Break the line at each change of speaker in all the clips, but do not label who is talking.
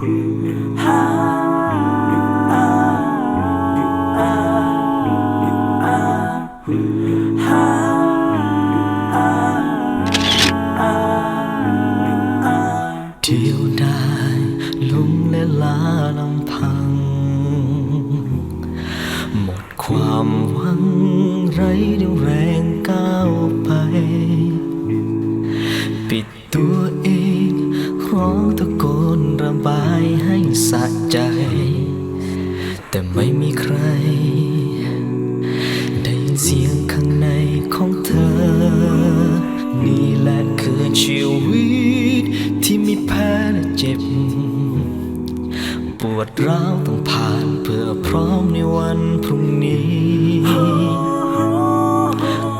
เดียวดายลงและลาลำพัง หมดความหวังไร้เดียวแรง แต่ไม่มีใคร ได้ยินเสียงข้างในของเธอ นี่แหละคือชีวิต ที่มีแพ้และเจ็บ ปวดร้าวต้องผ่านเพื่อพร้อมในวันพรุ่งนี้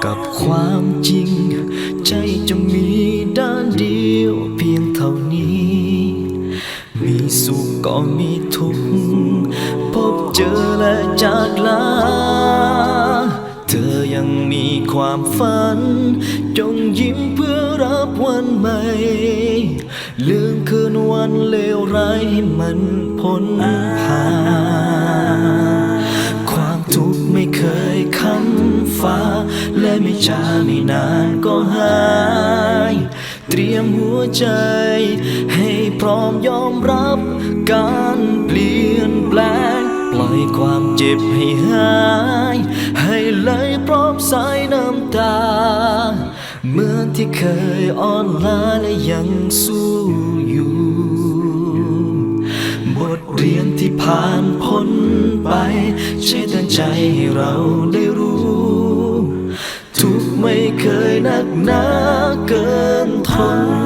กับความจริง ใจจะมีด้านเดียวเพียงเท่านี้ มีสุขก็มี จอและจากลา เธอยังมีความฝัน จงยิ้มเพื่อรับวันใหม่ ลืมคืนวันเลวร้ายให้มันพ้นผ่าน ความทุกข์ไม่เคยค้ำฟ้า และไม่ช้าไม่นานก็หายเตรียมหัวใจ ให้พร้อมยอมรับการเปลี่ยนแปลง ปล่อยความเจ็บให้หาย ให้ไหลพร้อมสายน้ำตา เมื่อที่เคยอ่อนล้าและยังสู้อยู่ บทเรียนที่ผ่านพ้นไป ใช่ตั้งใจให้เราได้รู้ ทุกไม่เคยหนักหนาเกินทน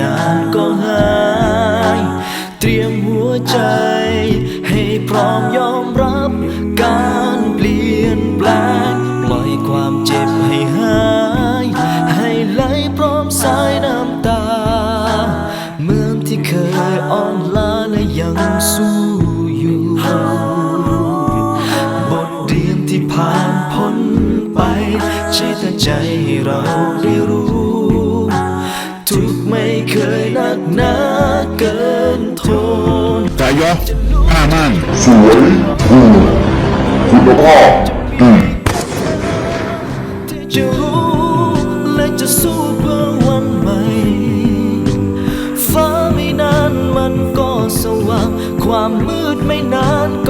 นานก็หาย เตรียมหัวใจ ให้พร้อมยอมรับ การเปลี่ยนแปลงปล่อยความเจ็บให้หาย ให้ไหลพร้อมสายน้ำตา เหมือนที่เคยอ่อนล้าและยังสู้อยู่บทเรียนที่ผ่านพ้นไป ใช่ตั้งใจให้เราได้รู้ เคยหนักหนาเกินทน
ใจยอผ้าม่าน
สวยถูกคุณภาพดี
ที่จะรู้และจะสู้เพื่อวันใหม่ฟ้าไม่นานมันก็สว่าง ความมืดไม่นานก็